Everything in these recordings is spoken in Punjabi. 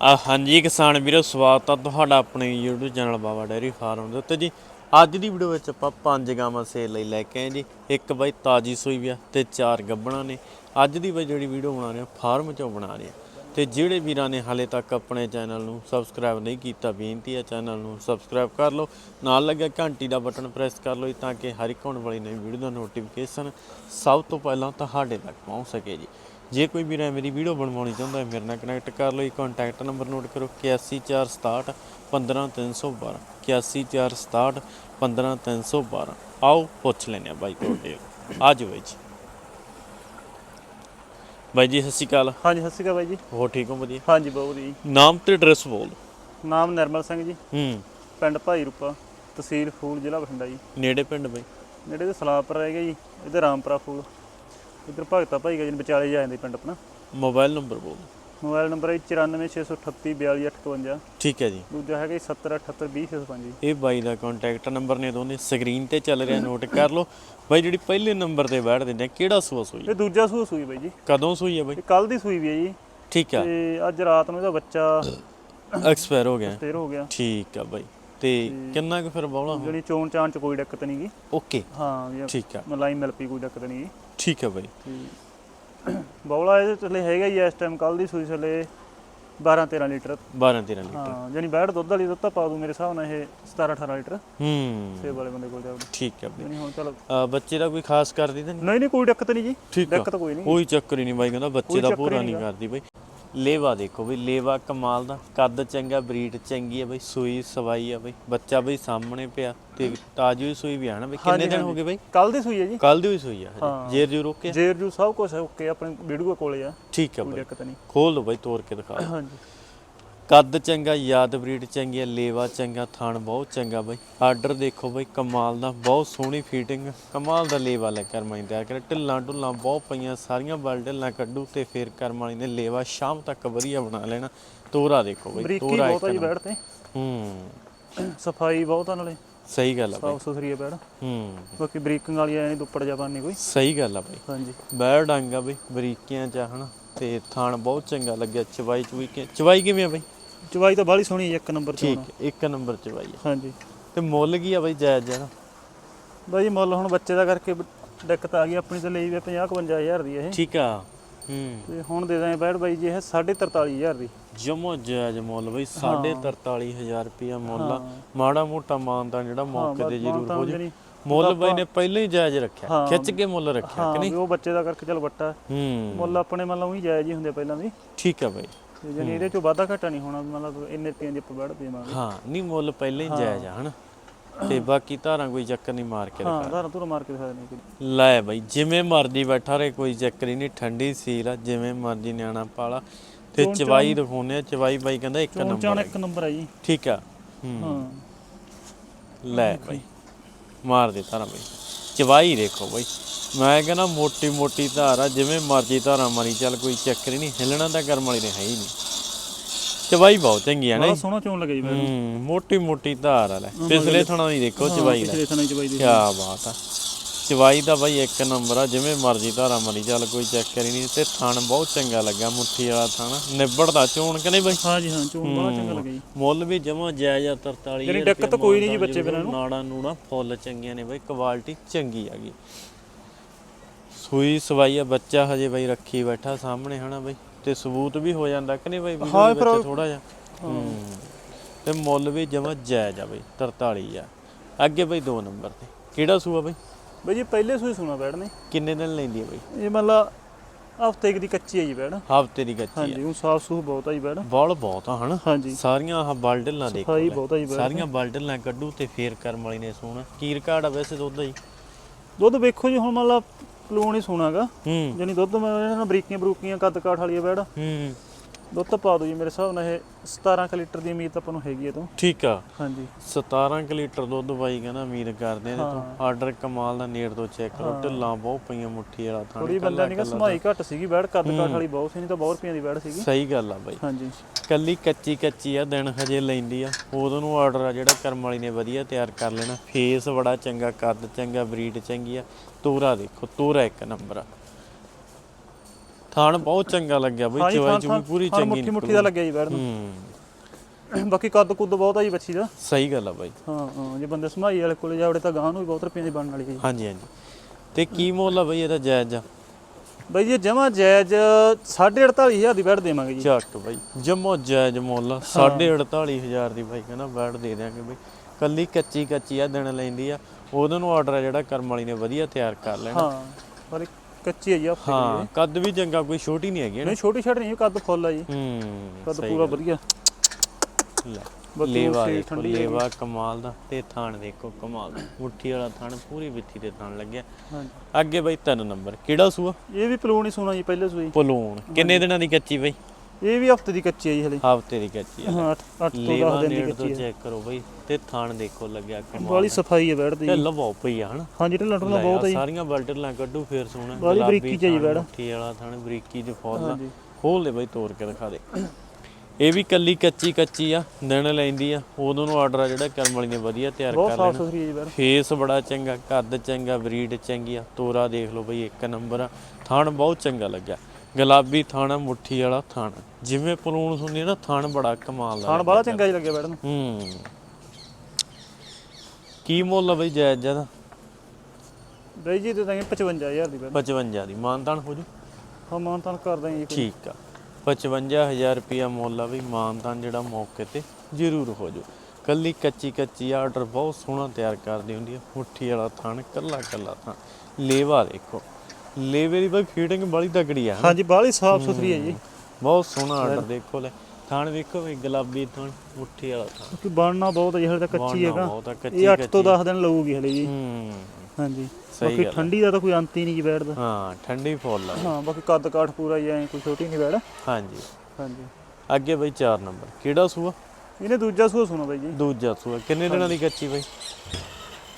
ਆ ਹਾਂਜੀ ਕਿਸਾਨ ਵੀਰੋ, ਸਵਾਗਤ ਆ ਤੁਹਾਡਾ ਆਪਣੇ YouTube channel Baba dairy farm ਦੇ ਉੱਤੇ ਜੀ। ਅੱਜ ਦੀ ਵੀਡੀਓ ਵਿੱਚ ਆਪਾਂ ਪੰਜ ਗਾਵਾਂ ਸੇਲ ਲਈ ਲੈ ਕੇ ਆਏ ਜੀ। ਇੱਕ ਬਾਈ ਤਾਜੀ ਸੂਈ ਵੀ ਆ ਤੇ ਚਾਰ ਗੱਬਣਾ ਨੇ। ਅੱਜ ਦੀ ਬਾਈ ਜਿਹੜੀ ਵੀਡੀਓ ਬਣਾ ਰਹੇ ਆ, ਫਾਰਮ ਚੋਂ ਬਣਾ ਰਹੇ ਆ। ਤੇ ਜਿਹੜੇ ਵੀਰਾਂ ਨੇ ਹਾਲੇ ਤੱਕ ਆਪਣੇ ਚੈਨਲ ਨੂੰ ਸਬਸਕ੍ਰਾਈਬ ਨਹੀਂ ਕੀਤਾ, ਬੇਨਤੀ ਆ ਚੈਨਲ ਨੂੰ ਸਬਸਕ੍ਰਾਈਬ ਕਰ ਲਓ। ਨਾਲ ਲੱਗਿਆ ਘੰਟੀ ਦਾ ਬਟਨ ਪ੍ਰੈਸ ਕਰ ਲਓ ਜੀ, ਤਾਂ ਕਿ ਹਰ ਇੱਕ ਆਉਣ ਵਾਲੀ ਨਵੀਂ ਵੀਡੀਓ ਦਾ ਨੋਟੀਫਿਕੇਸ਼ਨ ਸਭ ਤੋਂ ਪਹਿਲਾਂ ਤੁਹਾਡੇ ਤੱਕ ਪਹੁੰਚ ਸਕੇ ਜੀ। ਜੇ ਕੋਈ ਵੀਰ ਐ ਮੇਰੀ ਵੀਡੀਓ ਬਣਵਾਉਣੀ ਚਾਹੁੰਦਾ ਹੈ ਮੇਰੇ ਨਾਲ ਕਨੈਕਟ ਕਰ ਲਓ ਇਹ ਕੰਟੈਕਟ ਨੰਬਰ ਨੋਟ ਕਰੋ 8146 15312 8146 15312 ਆਓ ਪੁੱਛ ਲੈਨੇ ਆ ਬਾਈ ਤੁਹਾਡੇ ਆਜੋ ਬਾਈ ਜੀ। ਬਾਈ ਜੀ ਸਤਿ ਸ਼੍ਰੀ ਅਕਾਲ। ਹਾਂਜੀ ਸਤਿ ਸ਼੍ਰੀ ਅਕਾਲ ਬਾਈ ਜੀ। ਹੋਰ ਠੀਕ ਹੋ ਵਧੀਆ? ਹਾਂਜੀ ਬਹੁਤ ਜੀ ਨਾਮ ਤੇ ਐਡਰੈਸ ਬੋਲ। ਨਾਮ ਨਿਰਮਲ ਸਿੰਘ ਜੀ। ਹੂੰ। ਪਿੰਡ ਭਾਈ ਰੂਪਾ ਤਹਿਸੀਲ ਫੂਲ ਜ਼ਿਲ੍ਹਾ ਬਠਿੰਡਾ ਜੀ। ਨੇੜੇ ਪਿੰਡ ਬਾਈ? ਨੇੜੇ ਦੇ ਸਲਾਪਰ ਰਹਿ ਗਿਆ ਜੀ ਇੱਧਰ ਰਾਮਪੁਰਾ ਫੂਲ। ਇੱਧਰ ਭਗਤਾ ਭਾਈ ਗਾ ਜੀ ਵਿਚਾਲੇ ਜਾ ਜਾਂਦੇ ਪਿੰਡ ਆਪਣਾ। ਮੋਬਾਈਲ ਨੰਬਰ ਬੋਲ। ਮੋਬਾਈਲ ਨੰਬਰ ਹੈ 9468342858 ਠੀਕ ਹੈ ਜੀ। ਦੂਜਾ ਹੈਗਾ ਜੀ 70782065 ਜੀ ਇਹ ਬਾਈ ਦਾ ਕੰਟੈਕਟ ਨੰਬਰ ਨੇ ਦੋਨੇ ਸਕਰੀਨ ਤੇ ਚੱਲ ਰਿਹਾ ਨੋਟ ਕਰ ਲਓ। ਬਾਈ ਜਿਹੜੀ ਪਹਿਲੇ ਨੰਬਰ ਤੇ ਬੈਠ ਦਿੰਦੇ ਆ ਕਿਹੜਾ ਸੂਆ ਸੂਈ? ਇਹ ਦੂਜਾ ਸੂਆ ਸੂਈ ਬਾਈ ਜੀ। ਕਦੋਂ ਸੂਈ ਹੈ ਬਾਈ? ਕੱਲ ਦੀ ਸੂਈ ਵੀ ਹੈ ਜੀ। ਠੀਕ ਆ। ਤੇ ਅੱਜ ਰਾਤ ਨੂੰ ਇਹਦਾ ਬੱਚਾ ਐਕਸਪਾਇਰ ਹੋ ਗਿਆ। ਸਟੇਰ ਹੋ ਗਿਆ। ਠੀਕ ਆ ਬਾਈ। ਤੇ ਕਿੰਨਾ ਕੁ ਫਿਰ ਬੌਲਾ ਹੋ ਜਿਹੜੀ ਚੋਣ ਚਾਣ ਚ ਕੋਈ ਦਿੱਕਤ ਨਹੀਂ ਗੀ। ਓਕੇ ਹਾਂ ਠੀਕ ਆ। ਮਲਾਈ ਮਿਲ ਪਈ ਕੋਈ ਦਿੱਕਤ ਨਹੀਂ ਗੀ। ਠੀਕ ਆ ਬਾਈ। ਬੌਲਾ ਇਹਦੇ ਥੱਲੇ ਹੈਗਾ ਹੀ ਆ ਇਸ ਟਾਈਮ ਕੱਲ ਦੀ ਸੂਈ ਥੱਲੇ 12 13 ਲੀਟਰ। 12 13 ਲੀਟਰ। ਹਾਂ ਜਾਨੀ ਬੈਠ ਦੁੱਧ ਵਾਲੀ ਦੁੱਧ ਤਾਂ ਪਾ ਦੂ ਮੇਰੇ ਹਿਸਾਬ ਨਾਲ ਇਹ 17 18 ਲੀਟਰ। ਹੂੰ। ਸੇਬ ਵਾਲੇ ਬੰਦੇ ਕੋਲ ਜਾਊਗੀ। ਠੀਕ ਆ ਬਾਈ। ਜਾਨੀ ਹੁਣ ਚਲੋ। ਅ, ਬੱਚੇ ਦਾ ਕੋਈ ਖਾਸ ਕਰਦੀ ਤਾਂ ਨਹੀਂ? ਨਹੀਂ ਨਹੀਂ ਕੋਈ ਦਿੱਕਤ ਨਹੀਂ ਜੀ। ਠੀਕ ਆ। ਦਿੱਕਤ ਕੋਈ ਨਹੀਂ। ਕੋਈ ਚੱਕਰ ਹੀ ਨਹੀਂ ਬਾਈ ਕਹਿੰਦਾ ਬੱਚੇ ਕੋਈ ਦਾ ਚੱਕਰ ਪੂਰਾ ਹੀ ਨਹੀਂ ਨੀਗਾ। ਕਰਦੀ ਬਾਈ। ਲੇਵਾ ਦੇਖੋ ਬਈ ਲੇਵਾ ਕਮਾਲ ਦਾ ਕੱਦ ਚੰਗਾ ਬਰੀਡ ਚੰਗੀ ਹੈ ਬਈ ਸੂਈ ਸਵਾਈ ਆ ਬਈ ਬੱਚਾ ਬਈ ਸਾਹਮਣੇ ਪਿਆ ਤੇ ਤਾਜੀ ਹੋਈ ਸੂਈ ਵੀ ਆ ਨਾ ਬਈ ਕਿੰਨੇ ਦਿਨ ਹੋ। ਗਏ ਬਈ? ਕੱਲ ਦੀ ਸੂਈ ਹੈ ਜੀ। ਕੱਲ ਦੀ ਹੋਈ ਸੂਈ ਆ ਹਜੇ। ਜੇਰ ਜੂ ਰੋਕੇ ਜੇਰ ਜੂ ਸਭ ਕੁਝ ਓਕੇ ਆਪਣੇ ਵੀਡੀਓ ਕੋਲੇ ਆ। ਠੀਕ ਆ ਬਈ। ਦਿੱਕਤ ਨਹੀਂ। ਖੋਲ ਦੋ ਬਈ ਤੋੜ ਕੇ ਦਿਖਾ ਹਾਂਜੀ। ਕੱਦ ਚੰਗਾ ਯਾਦ ਬਰੀਡ ਚੰਗੀ ਹੈ ਲੇਵਾ ਚੰਗਾ ਥਣ ਬਹੁਤ ਚੰਗਾ ਬਈ। ਆਰਡਰ ਦੇਖੋ ਬਈ ਕਮਾਲ ਦਾ ਬਹੁਤ ਸੋਹਣੀ ਫੀਟਿੰਗ ਕਮਾਲ ਦਾ ਲੇਵਾ ਲੈ ਕਰ ਮੈਂ ਕਰ ਢਿੱਲਾਂ ਢੁੱਲਾਂ ਬਹੁਤ ਪਈਆਂ ਸਾਰੀਆਂ ਬਲ ਢਿੱਲਾਂ ਕੱਢੂ ਤੇ ਫੇਰ ਕਰਮ ਵਾਲੀ ਨੇ ਲੇਵਾ ਸ਼ਾਮ ਤੱਕ ਵਧੀਆ ਬਣਾ ਲੈਣਾ। ਤੋਰਾ ਦੇਖੋ ਬਈ ਤੋਰਾ ਬਹੁਤ ਆ ਜੀ ਤੇ। ਹੂੰ। ਸਫ਼ਾਈ ਬਹੁਤ ਆ ਨਾਲੇ। ਸਹੀ ਗੱਲ ਆ ਬਈ। ਸਾਫ਼ ਸੁਥਰੀ ਆ ਹੂੰ। ਬਾਕੀ ਬਰੀਕਿੰਗ ਵਾਲੀ ਐ ਨਹੀਂ ਦੁੱਪੜ ਜਾਪਾਨ ਨਹੀਂ ਕੋਈ। ਸਹੀ ਗੱਲ ਆ ਬਈ। ਹਾਂਜੀ। ਬੈੜ ਡੰਗ ਆ ਬਈ ਬਰੀਕੀਆਂ ਚ ਹਨਾ ਤੇ ਥਣ ਬਹੁਤ ਚੰਗਾ ਲੱਗਿਆ ਚਵਾਈ ਚੁਈ ਕੇ ਚਵਾਈ ਕਿਵੇਂ ਆ ਬਈ? ਚਵਾਈ ਤਾਂ ਬਾਹਲੀ ਸੋਹਣੀ ਹੈ ਇੱਕ ਨੰਬਰ ਚ ਠੀਕ। ਹੈ, ਇੱਕ ਨੰਬਰ ਚਵਾਈ ਆ ਹਾਂਜੀ। ਤੇ ਮੁੱਲ ਕੀ ਆ ਬਈ ਜਾਇਜ਼ ਜਾਨਾ ਬਾਈ ਮੁੱਲ ਹੁਣ ਬੱਚੇ ਦਾ ਕਰਕੇ ਬ- ਦਿੱਕਤ ਆ ਗਈ ਆਪਣੀ ਤਾਂ ਲਈ ਵੀ 50 51000 ਦੀ ਇਹ। ਠੀਕ ਆ ਹੂੰ। ਤੇ ਹੁਣ ਦੇ ਦਾਂ ਬੈਠ ਬਾਈ ਜੀ ਇਹ 43000 ਦੀ। ਜਮੋ ਜਾਇਜ਼ ਮੁੱਲ ਬਈ 43000 ਰੁਪਿਆ ਮੁੱਲ ਆ। ਮਾੜਾ ਮੋਟਾ ਮਾਨਤਾ ਜਿਹੜਾ ਮੌਕੇ ਤੇ ਜ਼ਰੂਰ ਹੋ ਜੇ ਮੁੱਲ ਬਾਈ ਨੇ ਪਹਿਲਾਂ ਹੀ ਜਾਇਜ਼ ਰੱਖਿਆ ਹਾਂ। ਖਿੱਚ ਕੇ ਮੁੱਲ ਰੱਖਿਆ ਹਾਂ ਕਿ ਨਹੀਂ? ਵੀ ਉਹ ਬੱਚੇ ਦਾ ਕਰਕੇ ਚਲ ਵੱਟਾ। ਹੂੰ। ਮੁੱਲ ਆਪਣੇ ਮਤਲਬ ਉਹੀ ਜਾਇਜ਼ ਹੀ ਹੁੰਦੇ ਪਹਿਲਾਂ ਵੀ। ਠੀਕ ਆ ਬਾਈ। ਜਾਨੀ ਇਹਦੇ ਚੋਂ ਵਾਧਾ ਘਟਾ ਨਹੀਂ ਹੋਣਾ ਮਤਲਬ ਇੰਨੇ ਰੁਪਈਆਂ ਦੀ ਆਪਾਂ ਬੈਠ ਦੇਵਾਂਗੇ ਹਾਂ ਨਹੀਂ ਮੁੱਲ ਪਹਿਲਾਂ ਹੀ ਜਾਇਜ਼ ਆ ਹਨਾ? ਤੇ ਬਾਕੀ ਧਾਰਾਂ ਕੋਈ ਚੱਕਰ ਨਹੀਂ ਮਾਰ ਕੇ ਹਾਂ ਧਾਰਾਂ ਧੁਰਾ ਮਾਰ ਕੇ ਦਿਖਾ ਦੇਣੀ ਲੈ ਬਾਈ ਜਿਵੇਂ ਮਰਜ਼ੀ ਬੈਠਾ ਰੇ ਕੋਈ ਚੱਕਰ ਹੀ ਨਹੀਂ ਠੰਡੀ ਸੀਲ ਆ ਜਿਵੇਂ ਮਰਜ਼ੀ ਨਿਆਣਾ ਪਾਲਾ। ਤੇ ਚਵਾਈ ਦਿਖਾਉਨੇ ਆ ਚਵਾਈ ਬਾਈ ਕਹਿੰਦਾ ਇੱਕ ਨੰਬਰ ਚਾਣ ਆ। ਇੱਕ ਨੰਬਰ ਆ ਜੀ। ਠੀਕ ਆ। ਹਾਂ। ਲੈ ਬਾਈ ਮਾਰ ਦੇ ਧਾਰਾਂ ਬਾਈ। ਚਵਾਈ ਦੇਖੋ ਬਾਈ। ਮੈਂ ਕਹਿੰਦਾ ਮੋਟੀ ਮੋਟੀ ਧਾਰ ਆ ਜਿਵੇਂ ਮਰਜ਼ੀ ਧਾਰਾਂ ਮਾਰੀ ਚੱਲ ਕੋਈ ਚੱਕਰ ਹੀ ਨਹੀਂ ਹਿੱਲਣਾ ਤਾਂ ਕਰਮ ਵਾਲੀ ਨੇ ਹੈ ਹੀ ਨਹੀਂ। ਚਵਾਈ ਬਹੁਤ ਚੰਗੀ ਆ ਨਾ। ਬੜਾ ਸੋਹਣਾ ਚੋਣ ਲੱਗਾ ਜੀ ਹੂੰ ਮੋਟੀ ਮੋਟੀ ਧਾਰ ਆ ਲੈ। ਪਿਛਲੇ ਥਣਾ ਦੀ ਦੇਖੋ ਚਵਾਈ ਦਾ। ਪਿਛਲੇ ਥਾਣੇ ਚਵਾਈ ਦੀ ਕੀ ਬਾਤ ਆ। ਚਵਾਈ ਦਾ ਬਾਈ ਇੱਕ ਨੰਬਰ ਆ ਜਿਵੇਂ ਮਰਜ਼ੀ ਧਾਰਾ ਮਰੀ ਚੱਲ ਕੋਈ ਚੱਕਰ ਹੀ ਨਹੀਂ। ਤੇ ਥਣ ਬਹੁਤ ਚੰਗਾ ਲੱਗਾ ਮੁੱਠੀ ਵਾਲਾ ਥਣ। ਨਿਬੜਦਾ ਚੋਣ ਕਿ ਨਹੀਂ ਬਾਈ? ਹਾਂ ਜੀ ਹਾਂ ਚੋਣ ਬੜਾ ਚੰਗਾ ਲੱਗਾ ਜੀ। ਮੁੱਲ ਵੀ ਜਮਾ ਜਾਇਜ਼ ਆ 43 ਜਿਹੜੀ ਦਿੱਕਤ ਕੋਈ ਨਹੀਂ ਜੀ ਬੱਚੇ ਬਿਨਾਂ ਨੂੰ। ਨਾੜਾ ਨੂੜਾ ਫੁੱਲ ਚੰਗੀਆਂ ਨੇ ਬਾਈ ਕੁਆਲਿਟੀ ਚੰਗੀ ਹੈਗੀ ਸੂਈ ਸਵਾਈ ਆ ਬੱਚਾ ਹਜੇ ਬਾਈ ਰੱਖੀ ਬੈਠਾ ਸਾਹਮਣੇ ਹਨਾ ਬਾਈ? ਤੇ ਸਬੂਤ ਵੀ ਹੋ ਜਾਂਦਾ ਕਿ ਨਹੀਂ ਬਾਈ ਹਾਂ, ਵੀਡੀਓ ਵਿੱਚ ਥੋੜਾ ਜਿਹਾ? ਹੂੰ। ਤੇ ਮੁੱਲ ਵੀ ਜਮਾ ਜਾਇਜ਼ ਆ ਬਾਈ 43 ਆ ਅੱਗੇ ਬਾਈ 2 ਨੰਬਰ ਤੇ। ਕਿਹੜਾ ਸੂਆ ਬਾਈ? ਬਈ ਜੀ ਪਹਿਲੇ ਸੂਈ ਸੁਣਾ ਬੈਠ ਨੇ। ਕਿੰਨੇ ਦਿਨ ਲੈਂਦੀ ਆ ਬਾਈ? ਇਹ ਮਤਲਬ ਹਫ਼ਤੇ ਦੀ ਕੱਚੀ ਹੈ ਜੀ ਬੈਠ। ਹਫ਼ਤੇ ਦੀ ਕੱਚੀ ਹਾਂਜੀ ਉਹ ਸਾਫ਼ ਸੂਫ ਬਹੁਤ ਆ ਜੀ ਬੈਠ। ਬੋਲ ਬਹੁਤ ਆ ਹਨਾ? ਹਾਂਜੀ। ਸਾਰੀਆਂ ਆਹ ਬਲਡਲਾਂ ਦੇਖੋ ਸਫ਼ਾਈ। ਬਹੁਤ ਆ ਜੀ ਬੈਠ। ਸਾਰੀਆਂ ਬਲਡਲਾਂ ਕੱਢੂ ਤੇ ਫੇਰ ਕਰਮ ਵਾਲੀ ਨੇ ਸੋਣਾ। ਕੀ ਰਿਕਾਰਡ ਆ ਵੈਸੇ ਦੁੱਧ ਦਾ ਜੀ। ਦੁੱਧ ਵੇਖੋ ਜੀ ਹੁਣ ਮਤਲਬ ਪਲੂਣ ਹੀ ਸੋਣਾਗਾ ਹੂੰ। ਜਾਨੀ ਦੁੱਧ ਮੈਂ ਇਹਨਾਂ ਬਰੀਕੀਆਂ ਬਰੂਕੀਆਂ ਕੱਦ ਕਾਠ ਵਾਲੀ ਆ ਹੂੰ। ਦੁੱਧ ਤਾਂ ਪਾ ਦੋ ਜੀ ਮੇਰੇ ਹਿਸਾਬ ਨਾਲ ਇਹ 17 ਕੁ ਲੀਟਰ ਦੀ ਉਮੀਦ ਤਾਂ ਆਪਾਂ ਨੂੰ ਹੈਗੀ ਹੈ ਤੋਂ। ਠੀਕ ਆ। ਹਾਂਜੀ। 17 ਕੁ ਲੀਟਰ ਦੁੱਧ ਬਾਈ ਕਹਿੰਦਾ ਉਮੀਦ ਕਰਦੇ ਨੇ ਤੂੰ। ਆਰਡਰ ਕਮਾਲ ਦਾ ਨੇੜ ਤੋਂ ਚੈੱਕ ਕਰੋ। ਢਿੱਲਾਂ ਬਹੁਤ ਪਈਆਂ ਮੁੱਠੀ ਵਾਲਾ ਥਾਂ ਥੋੜੀ ਬੰਦਾ ਨਹੀਂ ਸਮਾਈ ਘੱਟ ਸੀਗੀ ਬੈਠ ਕੱਦ ਕਾਠ ਵਾਲੀ ਬਹੁਤ ਸੀ ਨਹੀਂ ਤਾਂ ਬਹੁਤ ਰੁਪਈਆਂ ਦੀ ਬੈਠ ਸੀਗੀ। ਸਹੀ ਗੱਲ ਆ ਬਾਈ। ਹਾਂਜੀ। ਕੱਲੀ ਕੱਚੀ ਕੱਚੀ ਆ ਦਿਨ ਹਜੇ ਲੈਂਦੀ ਆ। ਉਦੋਂ ਨੂੰ ਆਰਡਰ ਆ ਜਿਹੜਾ ਕਰਮ ਵਾਲੀ ਨੇ ਵਧੀਆ ਤਿਆਰ ਕਰ ਲੈਣਾ। ਫੇਸ ਬੜਾ ਚੰਗਾ ਕੱਦ ਚੰਗਾ ਬਰੀਡ ਚੰਗੀ ਆ। ਤੋਰਾ ਦੇਖੋ ਤੋਰਾ ਇੱਕ ਨੰਬਰ ਆ। ਥਾਣ ਬਹੁਤ ਚੰਗਾ ਲੱਗਿਆ ਬਈ ਚਵਾਈ ਚੁਈ ਪੂਰੀ ਚੰਗੀ ਮੁੱਠੀ ਮੁੱਠੀ ਦਾ ਲੱਗਿਆ ਜੀ ਬੈਠ ਨੂੰ। ਬਾਕੀ ਕੱਦ ਕੁੱਦ ਬਹੁਤ ਆ ਜੀ ਬੱਚੀ ਦਾ। ਸਹੀ ਗੱਲ ਆ ਬਾਈ। ਹਾਂ ਹਾਂ ਜੇ ਬੰਦੇ ਸਮਾਈ ਵਾਲੇ ਕੋਲੇ ਜਾਵੜੇ ਤਾਂ ਗਾਂ ਨੂੰ ਵੀ ਬਹੁਤ ਰੁਪਏ ਦੀ ਬਣਨ ਵਾਲੀ ਹੈ ਜੀ। ਹਾਂਜੀ ਹਾਂਜੀ। ਤੇ ਕੀ ਮੁੱਲ ਆ ਬਈ ਇਹਦਾ ਜਾਇਜ਼? ਆ ਬਾਈ ਜੀ ਜਮਾ ਜਾਇਜ਼ 48500 ਦੀ ਬੈਠ ਦੇਵਾਂਗੇ ਜੀ। ਝੱਟ ਬਾਈ। ਜਮੋ ਜਾਇਜ਼ ਮੁੱਲ 48500 ਦੀ ਬਾਈ ਕਹਿੰਦਾ ਬੈਠ ਦੇ ਦਿਆਂਗੇ ਬਈ। ਕੱਲੀ ਕੱਚੀ ਕੱਚੀ ਆ ਦਿਨ ਲੈਂਦੀ ਆ। ਉਹਦੇ ਨੂੰ ਆਰਡਰ ਆ ਜਿਹੜਾ ਕਰਮ ਵਾਲੀ ਨੇ ਵਧੀਆ ਤਿਆਰ ਕਰ ਲੈਣਾ। ਹਾਂ ਪਰ ਕੱਚੀ ਹੈ ਜੀ ਹਫ਼ਤੇ ਹਾਂ ਕੱਦ ਵੀ ਚੰਗਾ ਕੋਈ ਛੋਟੀ ਨਹੀਂ ਹੈਗੀ ਨਹੀਂ ਛੋਟੀ ਛੜ ਨਹੀਂ ਕੱਦ ਫੁੱਲ ਆ ਜੀ। ਹੂੰ ਕੱਦ ਪੂਰਾ ਵਧੀਆ। ਲੈ। ਲੇਵਾ ਉਸੇ ਦੇਖੋ ਠੰਡੀ ਹੈਗੀ। ਲੇਵਾ ਕਮਾਲ ਦਾ ਤੇ ਥਾਣ ਦੇਖੋ ਕਮਾਲ ਦਾ। ਮੁੱਠੀ ਵਾਲਾ ਥਾਣ ਪੂਰੀ ਵਿੱਥੀ ਦੇ ਥਾਣ ਲੱਗਿਆ। ਹਾਂਜੀ। ਅੱਗੇ ਬਈ ਤਿੰਨ ਨੰਬਰ। ਕਿਹੜਾ ਸੂਆ? ਇਹ ਵੀ ਪਲੂਣ ਹੀ ਸੋਨਾ ਜੀ ਪਹਿਲੇ ਸੂਈ। ਪਲੂਣ। ਕਿੰਨੇ ਦਿਨਾਂ ਦੀ ਕੱਚੀ ਬਈ? ਇਹ ਵੀ ਹਫ਼ਤੇ ਦੀ ਕੱਚੀ ਹੈ ਜੀ ਹਲੇ। ਹਫ਼ਤੇ ਦੀ ਕੱਚੀ ਆ। ਹਾਂ 8 ਤੋਂ 10 ਲੇਵਾ ਦਿਨ ਦੀ ਨੇੜ ਤੋਂ ਕੱਚੀ ਹੈ ਚੈੱਕ ਕਰੋ ਬਈ। ਤੇ ਥਾਣ ਦੇਖੋ ਲੱਗਿਆ ਕਮਾਲ ਵਾਲੀ ਸਫ਼ਾਈ ਹੈ ਬੈਠਦੀ ਤੇ ਲਵਾਓ ਪਈ ਆ ਹਨਾ? ਹਾਂਜੀ ਢਿੱਲਾ ਢੁੱਲਾ ਬਹੁਤ ਹੈ ਜੀ। ਸਾਰੀਆਂ ਬਲਟਲਾਂ ਕੱਢੂ ਫੇਰ ਸੋਹਣਾ। ਬਾਹਲੀ ਬਰੀਕੀ ਚ ਜੀ ਬੈੜ। ਮੁੱਠੀ ਵਾਲਾ ਥਾਣ ਬਰੀਕੀ ਚ ਫੁੱਲ ਆ। ਹਾਂਜੀ। ਖੋਲ ਦੇ ਬਈ ਤੋੜ ਕੇ ਦਿਖਾ ਦੇ। ਇਹ ਵੀ ਕੱਲੀ ਕੱਚੀ ਕੱਚੀ ਆ ਦਿਨ ਲੈਂਦੀ ਆ। ਉਦੋਂ ਨੂੰ ਆਰਡਰ ਆ ਜਿਹੜਾ ਕਰਮ ਵਾਲੀ ਨੇ ਵਧੀਆ ਤਿਆਰ ਬਹੁਤ ਕਰ ਸਾਫ਼ ਲੈਣਾ। ਸੁਥਰੀ ਹੈ ਜੀ ਬੈਠ ਫੇਸ ਬੜਾ ਚੰਗਾ ਕੱਦ ਚੰਗਾ ਬਰੀਡ ਚੰਗੀ ਆ। ਤੋਰਾ ਦੇਖ ਲਓ ਬਈ ਇੱਕ ਨੰਬਰ ਆ। ਥਣ ਬਹੁਤ ਚੰਗਾ ਲੱਗਿਆ। ਗੁਲਾਬੀ ਥਾਣਾ ਮੁੱਠੀ ਵਾਲਾ ਥਣ। ਜਿਵੇਂ ਪਲੂਣ ਹੁੰਦੀ ਆ ਨਾ ਥਣ ਬੜਾ ਕਮਾਲ ਦਾ ਖਾਣ ਬੜਾ ਚੰਗਾ ਜੀ ਲੱਗਿਆ ਬੈਠ ਨੂੰ। ਹੂੰ। ਕੀ ਮੁੱਲ ਆ ਬਈ ਜਾਇਜ਼ ਜ਼ਿਆਦਾ ਬਾਈ ਜੀ ਤੇ ਤਾਂ 55000 ਦੀ ਬੈਠ 55 ਦੀ। ਮਾਨਤਾਨ ਹੋ ਜੂ? ਹਾਂ ਮਾਨ ਤਾਨ ਕਰ ਦਾਂਗੇ ਜੀ ਕੋਈ। ਠੀਕ ਆ। 55000 ਰੁਪਿਆ ਮੁੱਲ ਆ ਵੀ ਮਾਨਤਾਨ ਜਿਹੜਾ ਮੌਕੇ ਤੇ ਜ਼ਰੂਰ ਹੋ ਜੂ ਕੱਲੀ ਕੱਚੀ ਕੱਚੀ ਆਰਡਰ ਬਹੁਤ ਸੋਹਣਾ ਤਿਆਰ ਕਰਦੀ ਹੁੰਦੀ ਆ। ਮੁੱਠੀ ਵਾਲਾ ਥਣ ਕੱਲਾ ਕੱਲਾ ਥਣ। ਲੇਵਾ ਦੇਖੋ। ਲੇਵੇ ਦੀ ਬਈ ਫੀਡਿੰਗ ਬੜੀ ਤਕੜੀ ਆ? ਹਾਂਜੀ ਬਾਹਲੀ ਸਾਫ਼ ਸੁਥਰੀ ਹੈ ਜੀ। ਬਹੁਤ ਸੋਹਣਾ ਆਰਡਰ ਦੇਖੋ ਲੈ। ਥਣ ਵੇਖੋ ਵੀ ਗੁਲਾਬੀ ਥਣ ਮੁੱਠੀ ਵਾਲਾ ਥਣ। ਬਣਨਾ ਬਹੁਤ ਹੈ ਹਲੇ ਤਾਂ ਕੱਚੀ ਹੈਗਾ। ਇਹ 8 ਤੋਂ 10 ਦਿਨ ਲਊਗੀ ਹਲੇ ਜੀ। ਹੂੰ। ਹਾਂਜੀ। ਸਹੀ ਬਾਕੀ ਗੱਲ ਆ। ਠੰਡੀ ਦਾ ਤਾਂ ਕੋਈ ਅੰਤ ਹੀ ਨਹੀਂ ਜੀ ਬੈਠਦਾ ਹਾਂ ਠੰਡੀ ਫੁੱਲ ਆ। ਹਾਂ ਬਾਕੀ ਕੱਦ ਕਾਠ ਪੂਰਾ ਹੀ ਐ ਕੋਈ ਛੋਟੀ ਨਹੀਂ ਬੈਠ। ਹਾਂਜੀ। ਹਾਂਜੀ। ਅੱਗੇ ਬਈ 4 ਨੰਬਰ। ਕਿਹੜਾ ਸੂਆ? ਇਹਨੇ ਦੂਜਾ ਸੂਆ ਸੁਣਾ ਬਾਈ ਜੀ। ਦੂਜਾ ਸੂਆ। ਕਿੰਨੇ ਦਿਨਾਂ ਦੀ ਕੱਚੀ ਬਈ?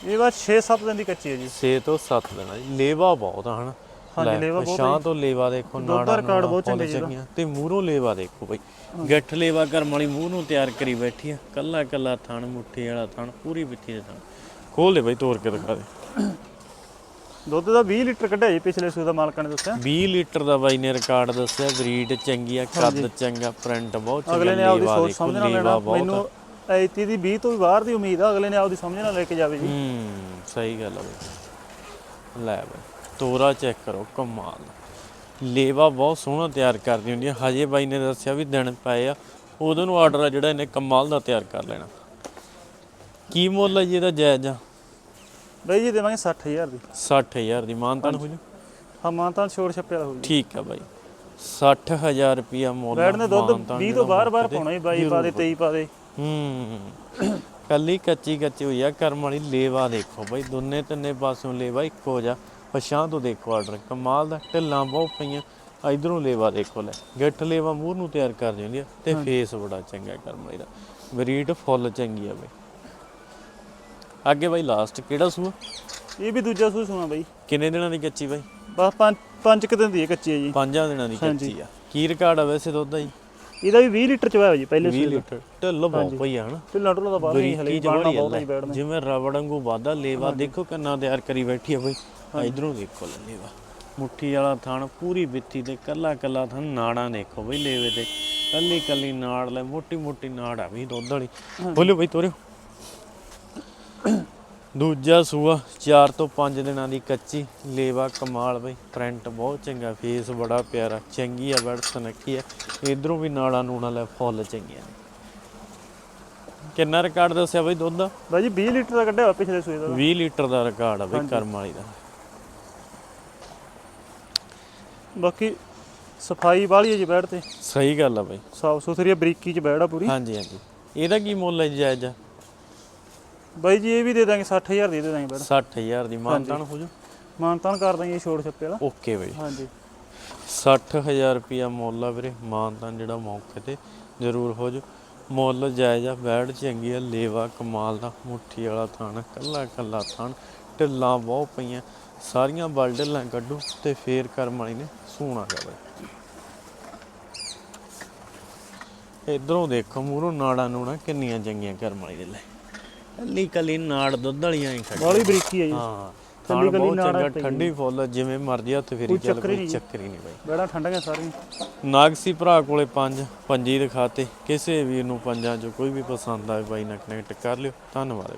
ਇਹ ਬਾਅਦ 6-7 ਦਿਨ ਦੀ ਕੱਚੀ ਹੈ ਜੀ। 6 ਤੋਂ 7 ਦਿਨਾਂ ਦੀ ਲੇਵਾ ਬਹੁਤ ਆ ਹਨਾ? ਹਾਂਜੀ, ਲੈ, ਲੇਵਾ ਬਹੁਤ ਪਛਾਣ ਤੋਂ ਲੇਵਾ ਦੇਖੋ ਦੁੱਧ ਦਾ ਨਾੜਾ ਰਿਕਾਰਡ ਬਹੁਤ ਚੰਗਾ ਜੀ ਇਹਦਾ। ਚੰਗੀਆਂ। ਤੇ ਮੂਹਰੋਂ ਲੇਵਾ ਦੇਖੋ ਬਈ। ਗੱਠ ਲੇਵਾ ਕਰਮ ਵਾਲੀ ਮੂੰਹ ਨੂੰ ਤਿਆਰ ਕਰੀ ਬੈਠੀ ਆ। ਕੱਲਾ ਕੱਲਾ ਥਣ ਮੁੱਠੀ ਵਾਲਾ ਥਣ ਪੂਰੀ ਵਿੱਥੀ ਦੇ ਥਣ। ਖੋਲ ਦੇ ਬਈ ਤੋੜ ਕੇ ਦਿਖਾ ਦੇ। ਦੁੱਧ ਦਾ 20 ਲੀਟਰ ਕੱਢਿਆ ਜੀ ਪਿਛਲੇ ਦਾ ਮਾਲਕਾਂ ਨੇ ਦੱਸਿਆ। 20 ਲੀਟਰ ਦਾ ਬਾਈ ਨੇ ਰਿਕਾਰਡ ਦੱਸਿਆ ਬਰੀਡ ਚੰਗੀ ਆ ਕੱਦ ਚੰਗਾ ਪ੍ਰਿੰਟ ਬਹੁਤ ਚੰਗਾ ਅਗਲੇ ਨੇ ਆਪਦੀ ਸੋਚ ਸਮਝ ਨਾਲ ਲੈਣਾ। ਮੈਨੂੰ ਐਤੀ ਦੀ 20 ਤੋਂ ਵੀ ਬਾਹਰ ਦੀ ਉਮੀਦ ਆ ਅਗਲੇ ਨੇ ਆਪਦੀ ਸਮਝ ਨਾਲ ਲੈ ਕੇ ਜਾਵੇ ਜੀ। ਹੂੰ ਸਹੀ ਗੱਲ ਆ ਬਈ। ਲੈ ਬਈ ਤੋਰਾ ਚੈੱਕ ਕਰੋ ਕਮਾਲ। ਲੇਵਾ ਬਹੁਤ ਸੋਹਣਾ ਤਿਆਰ ਕਰਦੀ ਹੁੰਦੀ ਆ। ਹਜੇ ਬਾਈ ਨੇ ਦੱਸਿਆ ਵੀ ਦਿਨ ਪਏ ਆ ਉਦੋਂ ਨੂੰ ਆਰਡਰ ਆ ਜਿਹੜਾ ਇਹਨੇ ਕਮਾਲ ਦਾ ਤਿਆਰ ਕਰ ਲੈਣਾ। ਕੀ ਮੁੱਲ ਹੈ ਜੀ ਇਹਦਾ ਜਾਇਜ਼? ਆ ਬਾਈ ਜੀ ਦੇਵਾਂਗੇ 60000 ਦੀ। 60000 ਦੀ ਮਾਨਤਾਨ ਹੋ ਜੂ ਹਾਂ ਮਾਨਤਾਨ ਛੋੜ ਛੱਪਿਆ ਦਾ ਹੋ ਜੀ ਠੀਕ ਆ ਬਾਈ। 60000 ਰੁਪਿਆ ਮੁੱਲ ਬੈਠ ਨੇ ਦੁੱਧ ਮਾਨਤਾਨ 20 ਜਿਹੜਾ ਤੋਂ ਬਾਹਰ ਬਾਹਰ ਮੌਕੇ ਤੇ ਪਾਉਣਾ ਜੀ ਬਾਈ ਪਾ ਦੇ 23 ਪਾ ਦੇ। ਹੂੰ। ਕੱਲੀ ਕੱਚੀ ਕੱਚੀ ਹੋਈ ਆ ਕਰਮ ਵਾਲੀ ਲੇਵਾ ਦੇਖੋ ਬਈ। ਦੋਨੇ ਤਿੰਨੇ ਪਾਸਿਓਂ ਲੇਵਾ ਇੱਕੋ ਜਾ ਪਛਾਂ ਤੋਂ ਦੇਖੋ ਆਰਡਰ। ਕਮਾਲ ਦਾ ਢਿੱਲਾਂ ਬਹੁਤ ਪਈਆਂ। ਇਧਰੋਂ ਲੇਵਾ ਦੇਖੋ ਲੈ। ਗਿੱਠ ਲੇਵਾ ਮੂੰਹ ਨੂੰ ਤਿਆਰ ਕਰ ਦਿੰਦੀ ਆ ਤੇ ਫੇਸ ਬੜਾ ਚੰਗਾ ਕਰਮ ਵਾਲੀ ਦਾ। ਬਰੀਡ ਫੁੱਲ ਚੰਗੀ ਆ ਬਈ। ਅੱਗੇ ਬਈ ਲਾਸਟ ਕਿਹੜਾ ਸੂਆ? ਇਹ ਵੀ ਦੂਜਾ ਸੂਆ ਸੁਣਾ ਬਾਈ। ਕਿੰਨੇ ਦਿਨਾਂ ਦੀ ਕੱਚੀ ਬਈ? ਬਸ ਪੰਜ ਪੰਜ ਕੁ ਦਿਨ ਦੀ ਹੈ ਕੱਚੀ ਹੈ ਜੀ। ਪੰਜਾਂ ਦਿਨਾਂ ਦੀ ਕੱਚੀ ਆ। ਕੀ ਰਿਕਾਰਡ ਆ ਵੈਸੇ ਦੁੱਧ ਦਾ ਜੀ? ਇਹਦਾ ਵੀ 20 ਲੀਟਰ ਚ ਹੋਇਆ ਜੀ ਪਹਿਲੇ 20 ਸੂਏ ਦਾ। ਲੀਟਰ। ਢਿੱਲ ਬਹੁਤ ਪਈ ਆ ਹਨਾ? ਢਿੱਲਾ ਢੁੱਲਾ ਦਾ ਬਾਹਰ ਨਹੀਂ ਹਲੇ ਬਰੀਕੀ ਜਵੜੀ ਬਹੁਤ ਹੀ ਬੈਠ ਜਿਵੇਂ ਰਬੜ ਵਾਂਗੂ ਵਾਦਾ ਲੇਵਾ ਦੇਖੋ ਕਿੰਨਾ ਤਿਆਰ ਕਰੀ ਬੈਠੀ ਆ ਬਈ। ਇਧਰੋਂ ਦੇਖੋ ਲੈ ਲੇਵਾ। ਮੁੱਠੀ ਵਾਲਾ ਥਣ ਪੂਰੀ ਵਿੱਥੀ ਤੇ ਕੱਲਾ ਕੱਲਾ ਥਣ ਨਾੜਾਂ ਦੇਖੋ ਬਈ ਲੇਵੇ ਤੇ। ਕੱਲੀ ਕੱਲੀ ਨਾੜ ਲੈ ਮੋਟੀ ਮੋਟੀ ਨਾੜ ਆ ਵੀ ਦੁੱਧ ਵਾਲੀ। ਬੋਲਿਓ ਬਈ ਤੋਰਿਓ। ਦੂਜਾ ਸੂਆ 4 ਤੋਂ 5 ਦਿਨਾਂ ਦੀ ਕੱਚੀ ਲੇਵਾ ਕਮਾਲ ਬਈ ਪ੍ਰਿੰਟ ਬਹੁਤ ਚੰਗਾ ਫੇਸ ਬੜਾ ਪਿਆਰਾ ਚੰਗੀ ਆ ਬੜ ਸਨੱਖੀ ਆ। ਇਧਰੋਂ ਵੀ ਨਾੜਾਂ ਨੂੜਾਂ ਲੈ ਫੁੱਲ ਚੰਗੀਆਂ ਨੇ। ਕਿੰਨਾ ਰਿਕਾਰਡ ਦੱਸਿਆ ਬਈ ਦੁੱਧ? ਦਾ ਬਾਈ ਜੀ 20 ਲੀਟਰ ਦਾ ਕੱਢਿਆ ਹੋਇਆ ਪਿਛਲੇ ਸੂਏ ਦਾ। 20 ਲੀਟਰ ਦਾ ਰਿਕਾਰਡ ਆ ਬਈ ਕਰਮ ਵਾਲੀ ਦਾ। ਬਾਕੀ ਸਫ਼ਾਈ ਵਾਲੀ ਹੈ ਜੀ ਬੈਠ ਤੇ। ਸਹੀ ਗੱਲ ਆ ਬਈ। ਸਾਫ਼ ਸੁਥਰੀ ਬਰੀਕੀ ਚ ਆ ਪੂਰੀ। ਹਾਂਜੀ ਹਾਂਜੀ। ਇਹਦਾ ਕੀ ਮੁੱਲ ਹੈ ਜੀ ਜਾਇਜ਼? ਆ? ਬਾਈ ਜੀ ਇਹ ਵੀ ਦੇ ਦਾਂਗੇ 60000 ਦੀ ਦੇ ਦਾਂਗੇ ਬੈਠ 60000 ਦੀ ਮਾਨਤਾਨ ਹੋ ਜੂ? ਮਾਨਤਾਨ ਕਰ ਦਾਂਗੇ ਛੋੜ ਛੱਪੇ ਵਾਲਾ। ਓਕੇ ਬਈ। ਹਾਂਜੀ। 60000 ਰੁਪਿਆ ਮੁੱਲ ਆ ਵੀਰੇ ਮਾਨਤਾਨ ਜਿਹੜਾ ਮੌਕੇ ਤੇ ਜ਼ਰੂਰ ਹੋ ਜੂ। ਮੁੱਲ ਜਾਇਜ਼ ਆ ਬੈੜ ਚੰਗੀ ਆ ਲੇਵਾ ਕਮਾਲ ਦਾ ਮੁੱਠੀ ਵਾਲਾ ਥਣ ਕੱਲਾ ਕੱਲਾ ਥਣ ਢਿੱਲਾਂ ਬਹੁਤ ਪਈਆਂ ਸਾਰੀਆਂ ਬਲ ਢਿੱਲਾਂ ਕੱਢੂ ਤੇ ਫੇਰ ਕਰਮ ਵਾਲੀ ਨੇ ਸੂਣਾ ਜਾਵੇ ਇਧਰੋਂ ਦੇਖੋ ਮੂਹਰੋਂ ਨਾੜਾਂ ਨੂੜਾਂ ਕਿੰਨੀਆਂ ਚੰਗੀਆਂ ਕਰਮ ਵਾਲੀ ਦੇ ਲੈ। ਕੱਲੀ ਕੱਲੀ ਨਾੜ ਦੁੱਧ ਵਾਲੀਆਂ ਹੀ ਖੜੀ ਬਾਲੀ ਬਰੀਕੀ ਹੈ ਜੀ। ਹਾਂ ਕੱਲੀ ਬਹੁਤ ਨਾੜਾ ਚੰਗਾ ਠੰਡੀ ਫੁੱਲ ਜਿਵੇਂ ਮਰਜ਼ੀ ਹੱਥ ਫੇਰੀ ਚੱਲ ਕੋਈ। ਚੱਕਰ ਨਹੀਂ ਬਾਈ। ਬੜਾ ਠੰਡੀਆਂ ਸਾਰੀਆਂ ਨਾਗਸੀ ਭਰਾ ਕੋਲੇ ਪੰਜ ਪੰਜੀ ਦਿਖਾਤੇ। ਕਿਸੇ ਵੀਰ ਨੂੰ ਪੰਜਾਂ ਚੋਂ ਕੋਈ ਵੀ ਪਸੰਦ ਆਵੇ ਬਾਈ ਨਾਲ ਕਨੈਕਟ ਕਰ ਲਿਓ। ਧੰਨਵਾਦ